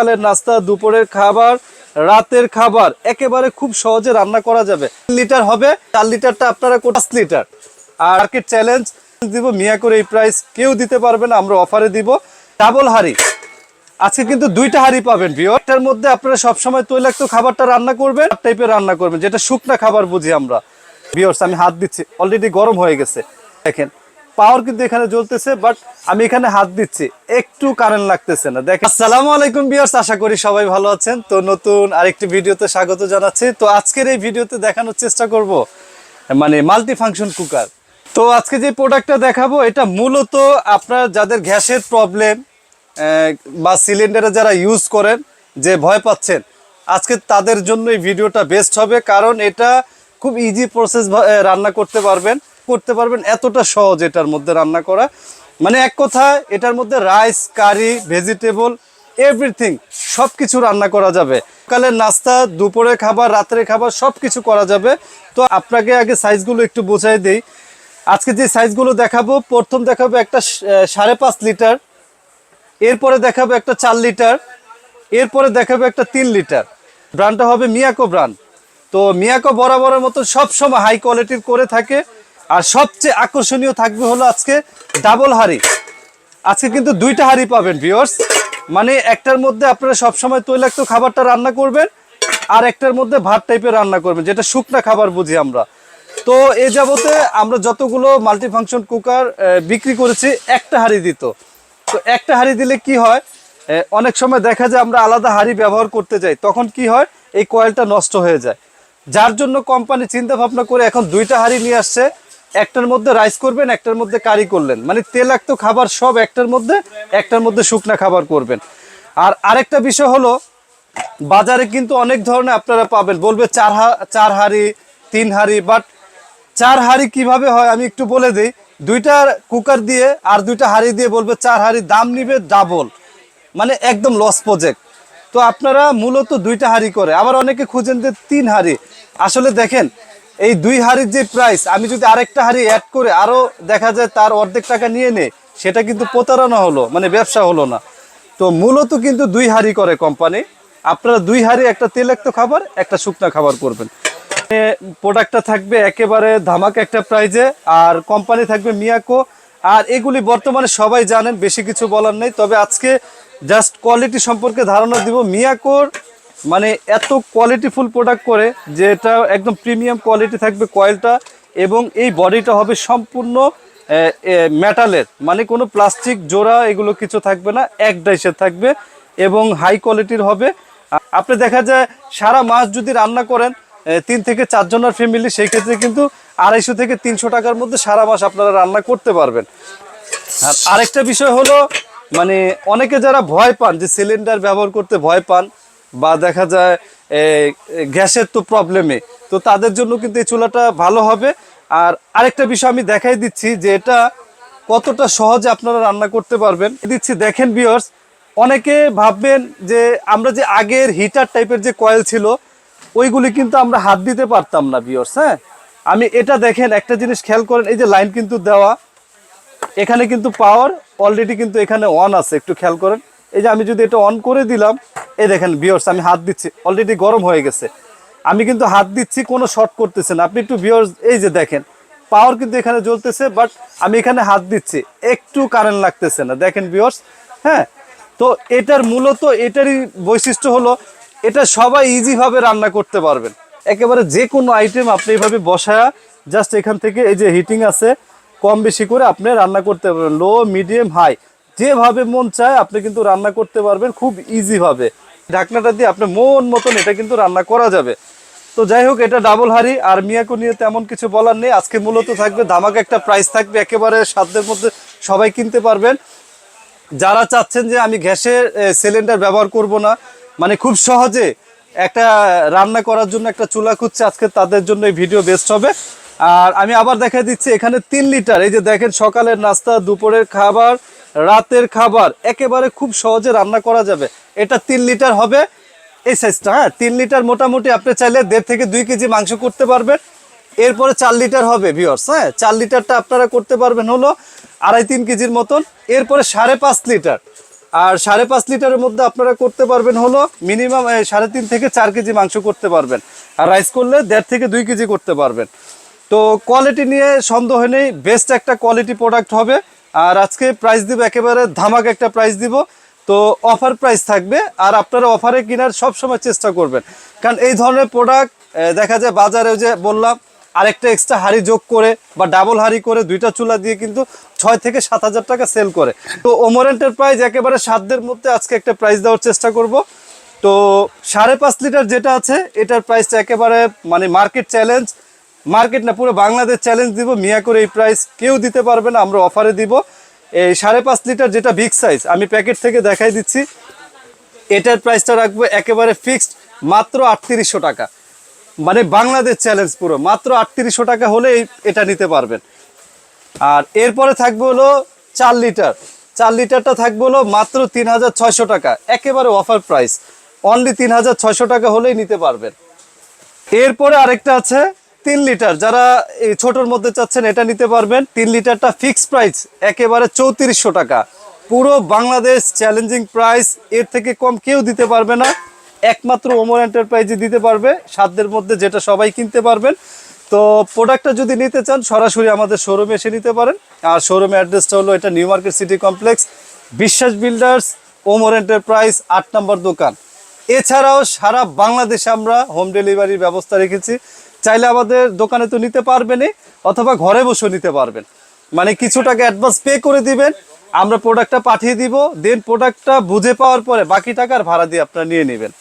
সকালের নাস্তা, দুপুরের খাবার, রাতের খাবার, একেবারে খুব সহজে রান্না করা যাবে। লিটার হবে, চার লিটারটা আপনারা পাঁচ লিটার। আর মার্কেট চ্যালেঞ্জ, দিব, মিয়া করে এই প্রাইস কেউ দিতে পারবে না, আমরা অফারে দিব। ডাবল হাড়ি। আজকে কিন্তু দুইটা হাড়ি পাবেন ভিও মধ্যে আপনারা সবসময় তৈলাক্ত খাবারটা রান্না করবেন টাইপের রান্না করবেন, যেটা শুকনা খাবার বুঝি আমরা। ভিওর্স আমি হাত দিচ্ছি অলরেডি গরম হয়ে গেছে। দেখেন পাওয়ার কিন্তু এখানে জ্বলতেছে বাট আমি এখানে হাত দিচ্ছি। একটু কারেন্ট লাগতেছে না। দেখেন, আসসালামু আলাইকুম ভিউয়ার্স আশা করি সবাই ভালো আছেন। তো নতুন আরেকটি ভিডিওতে স্বাগত জানাচ্ছি। তো আজকের এই ভিডিওতে দেখানোর চেষ্টা করব মানে মাল্টি ফাংশন কুকার তো আজকে যে প্রোডাক্টটা দেখাবো, এটা মূলত আপনার যাদের গ্যাসের প্রবলেম বা সিলিন্ডারে যারা ইউজ করেন, যে ভয় পাচ্ছেন, আজকে তাদের জন্য এই ভিডিওটা বেস্ট হবে। কারণ এটা খুব ইজি প্রসেস রান্না করতে পারবেন। করতে পারবেন এতটা সহজ এটার মধ্যে রান্না করা। মানে এক কথা এটার মধ্যে রাইস, কারি, ভেজিটেবল, এভরিথিং সব কিছু রান্না করা যাবে। সকালের নাস্তা, দুপুরে খাবার, রাত্রে খাবার সব কিছু করা যাবে। তো আপনাকে আগে সাইজগুলো একটু বোঝাই দিই। আজকে যে সাইজগুলো দেখাবো, প্রথম দেখাবো একটা সাড়ে পাঁচ লিটার, এরপরে দেখাবো একটা চার লিটার, এরপরে দেখাবো একটা তিন লিটার। ব্র্যান্ডটা হবে মিয়াকো ব্র্যান্ড। তো মিয়াকো বরাবরের মতো সবসময় হাই কোয়ালিটির করে থাকে। আর সবচেয়ে আকর্ষণীয় থাকবে হলো আজকে ডাবল হাড়ি। আজকে কিন্তু দুইটা হাড়ি পাবেন ভিউয়ার্স মানে একটার মধ্যে আপনারা সবসময় তৈলাক্ত খাবারটা রান্না করবেন, আর একটার মধ্যে ভাত টাইপের রান্না করবেন, যেটা শুকনা খাবার বুঝি আমরা। তো এ যাবতে আমরা যতগুলো মাল্টিফাংশন কুকার বিক্রি করেছি, একটা হাড়ি দিত। তো একটা হাড়ি দিলে কি হয়? অনেক সময় দেখা যায় আমরা আলাদা হাড়ি ব্যবহার করতে যাই, তখন কি হয়? এই কয়েলটা নষ্ট হয়ে যায়। যার জন্য কোম্পানি চিন্তা ভাবনা করে এখন দুইটা হাড়ি নিয়ে আসছে একটার মধ্যে রাইস করবেন, একটার মধ্যে কারি করলেন। মানে তেলাক্ত খাবার সব একটার মধ্যে একটার মধ্যে শুকনা খাবার করবেন। আর আরেকটা বিষয় হলো, বাজারে কিন্তু অনেক ধরনের আপনারা পাবেন। বলবে চার হা, চার হাড়ি, তিন হাড়ি বাট চার হাড়ি কীভাবে হয় আমি একটু বলে দিই। দুইটা কুকার দিয়ে আর দুইটা হাড়ি দিয়ে বলবে চার হাড়ি দাম নিবে ডাবল মানে একদম লস প্রজেক্ট তো আপনারা মূলত দুইটা হাড়ি করে। আবার অনেকে খুঁজেন যে তিন হাড়ি। আসলে দেখেন এই দুই হাড়ির যে প্রাইস আমি যদি আরেকটা হাড়ি অ্যাড করে আরও দেখা যায় তার অর্ধেক টাকা নিয়ে নে, সেটা কিন্তু প্রতারণা হলো মানে ব্যবসা হলো না। তো মূলত কিন্তু দুই হাড়ি করে কোম্পানি আপনারা দুই হাড়ি একটা তেলাক্ত খাবার, একটা শুকনো খাবার করবেন। প্রোডাক্টটা থাকবে একেবারে ধামাক একটা প্রাইজে আর কোম্পানি থাকবে মিয়াকো। আর এগুলি বর্তমানে সবাই জানেন, বেশি কিছু বলার নেই। তবে আজকে জাস্ট কোয়ালিটি সম্পর্কে ধারণা দিব মিয়াকোর মানে এত কোয়ালিটিফুল প্রোডাক্ট করে যে এটা একদম প্রিমিয়াম কোয়ালিটি থাকবে কয়েলটা এবং এই বডিটা হবে সম্পূর্ণ মেটালের মানে কোনো প্লাস্টিক জোড়া এগুলো কিছু থাকবে না, এক ডাইসের থাকবে এবং হাই কোয়ালিটির হবে। আপনি দেখা যায় সারা মাস যদি রান্না করেন তিন থেকে চারজনের ফ্যামিলি সেই ক্ষেত্রে কিন্তু আড়াইশো থেকে তিনশো টাকার মধ্যে সারা মাস আপনারা রান্না করতে পারবেন। আর আরেকটা বিষয় হলো মানে অনেকে যারা ভয় পান, যে সিলিন্ডার ব্যবহার করতে ভয় পান বা দেখা যায় গ্যাসের তো প্রবলেমে তো তাদের জন্য কিন্তু এই চুলাটা ভালো হবে। আর আরেকটা বিষয় আমি দেখাই দিচ্ছি যে এটা কতটা সহজে আপনারা রান্না করতে পারবেন। দিচ্ছি, দেখেন বিয়ার্স অনেকে ভাববেন যে আমরা যে আগের হিটার টাইপের যে কয়েল ছিল, ওইগুলি কিন্তু আমরা হাত দিতে পারতাম না বিয়ার্স হ্যাঁ? আমি এটা দেখেন, একটা জিনিস খেয়াল করেন, এই যে লাইন কিন্তু দেওয়া, এখানে কিন্তু পাওয়ার অলরেডি কিন্তু এখানে অন আছে, একটু খেয়াল করেন। এই যে আমি যদি এটা অন করে দিলাম এই দেখেন বিয়র্স আমি হাত দিচ্ছি। অলরেডি গরম হয়ে গেছে। আমি কিন্তু হাত দিচ্ছি, কোনো শর্ট করতেছে না। আপনি একটু বিয়র্স এই যে দেখেন পাওয়ার কিন্তু এখানে জ্বলতেছে বাট আমি এখানে হাত দিচ্ছি। একটু কারেন্ট লাগতেছে না। দেখেন বিয়র্স হ্যাঁ? তো এটার মূলত, এটারই বৈশিষ্ট্য হলো, এটা সবাই ইজিভাবে রান্না করতে পারবেন। একেবারে যে কোনো আইটেম আপনি এইভাবে বসায়া জাস্ট এখান থেকে এই যে হিটিং আছে, কম বেশি করে আপনি রান্না করতে পারবেন। লো মিডিয়াম হাই যেভাবে মন চায় আপনি কিন্তু রান্না করতে পারবেন খুব ইজি ভাবে ঢাকনাটা দিয়ে আপনি মন মতন এটা কিন্তু রান্না করা যাবে। তো যাই হোক, এটা ডাবল হাড়ি, আর মিয়াকো নিয়ে তেমন কিছু বলার নেই। আজকে মূলত থাকবে, ধামাকা একটা প্রাইস থাকবে, একেবারে সাধ্যের মধ্যে সবাই কিনতে পারবেন। যারা চাচ্ছেন যে আমি গ্যাসের সিলিন্ডার ব্যবহার করব না মানে খুব সহজে একটা রান্না করার জন্য একটা চুলা খুঁজছে, আজকে তাদের জন্য এই ভিডিও বেস্ট হবে। আর আমি আবার দেখা দিচ্ছি, এখানে তিন লিটার। এই যে দেখেন, সকালের নাস্তা, দুপুরের খাবার, রাতের খাবার, একেবারে খুব সহজে রান্না করা যাবে। এটা তিন লিটার হবে। এই সাইজটা হ্যাঁ তিন লিটার মোটামুটি আপনি চাইলে দেড় থেকে দুই কেজি মাংস করতে পারবেন। এরপরে চার লিটার হবে ভিওর্স হ্যাঁ চার লিটারটা আপনারা করতে পারবেন হলো আড়াই তিন কেজির মতন। এরপরে সাড়ে পাঁচ লিটার। আর সাড়ে পাঁচ লিটারের মধ্যে আপনারা করতে পারবেন হলো মিনিমাম সাড়ে তিন থেকে চার কেজি মাংস করতে পারবেন। আর রাইস করলে দেড় থেকে দুই কেজি করতে পারবেন। তো কোয়ালিটি নিয়ে সন্দেহ নেই বেস্ট একটা কোয়ালিটি প্রোডাক্ট হবে। আর আজকে প্রাইস দিব, একেবারে ধামাক একটা প্রাইস দিব। তো অফার প্রাইস থাকবে, আর আপনারা অফারে কেনার সব সময় চেষ্টা করবেন। কারণ এই ধরনের প্রোডাক্ট দেখা যায় বাজারে যে বললাম, আরেকটা এক্সট্রা হাড়ি যোগ করে বা ডাবল হাড়ি করে দুইটা চুলা দিয়ে কিন্তু ছয় থেকে সাত হাজার টাকা সেল করে। তো ওমোরেন্টের প্রাইস একেবারে সাধ্যের মধ্যে আজকে একটা প্রাইস দেওয়ার চেষ্টা করব। তো সাড়ে পাঁচ লিটার যেটা আছে, এটার প্রাইসটা একেবারে মানে মার্কেট চ্যালেঞ্জ মার্কেট না, পুরো বাংলাদেশ চ্যালেঞ্জ দিব, মিয়া করে এই প্রাইস কেউ দিতে পারবে না, আমরা অফারে দিব। এই সাড়ে পাঁচ লিটার যেটা বিগ সাইজ আমি প্যাকেট থেকে দেখাই দিচ্ছি। এটার প্রাইসটা রাখব একেবারে ফিক্সড মাত্র আটত্রিশশো টাকা। মানে বাংলাদেশ চ্যালেঞ্জ পুরো, মাত্র আটত্রিশশো টাকা হলে এটা নিতে পারবেন। আর এরপরে থাকবে হলো চার লিটার। চার লিটারটা থাকবে হলো মাত্র তিন হাজার ছয়শো টাকা, একেবারে অফার প্রাইস অনলি তিন হাজার ছয়শো টাকা হলেই নিতে পারবেন। এরপরে আরেকটা আছে তিন লিটার। যারা এই ছোটোর মধ্যে চাচ্ছেন এটা নিতে পারবেন। তিন লিটারটা ফিক্স প্রাইস একেবারে চৌত্রিশশো টাকা। পুরো বাংলাদেশ চ্যালেঞ্জিং প্রাইস এর থেকে কম কেউ দিতে পারবে না। একমাত্র ওমর এন্টারপ্রাইজে দিতে পারবে। সাধ্যের মধ্যে যেটা সবাই কিনতে পারবেন। তো প্রোডাক্টটা যদি নিতে চান, সরাসরি আমাদের শোরুমে এসে নিতে পারেন। আর শোরুমে অ্যাড্রেসটা হলো এটা new market city complex Biswas builders Omar enterprise আট নম্বর দোকান। এছাড়াও সারা বাংলাদেশে আমরা হোম ডেলিভারির ব্যবস্থা রেখেছি। চাইলে আমাদের দোকানে তো নিতে পারবেনই, অথবা ঘরে বসে নিতে পারবেন। মানে কিছু টাকা অ্যাডভান্স পে করে দিবেন, আমরা প্রোডাক্টটা পাঠিয়ে দিব দেন প্রোডাক্টটা বুঝে পাওয়ার পরে বাকি টাকার ভাড়া দিয়ে আপনারা নিয়ে নেবেন।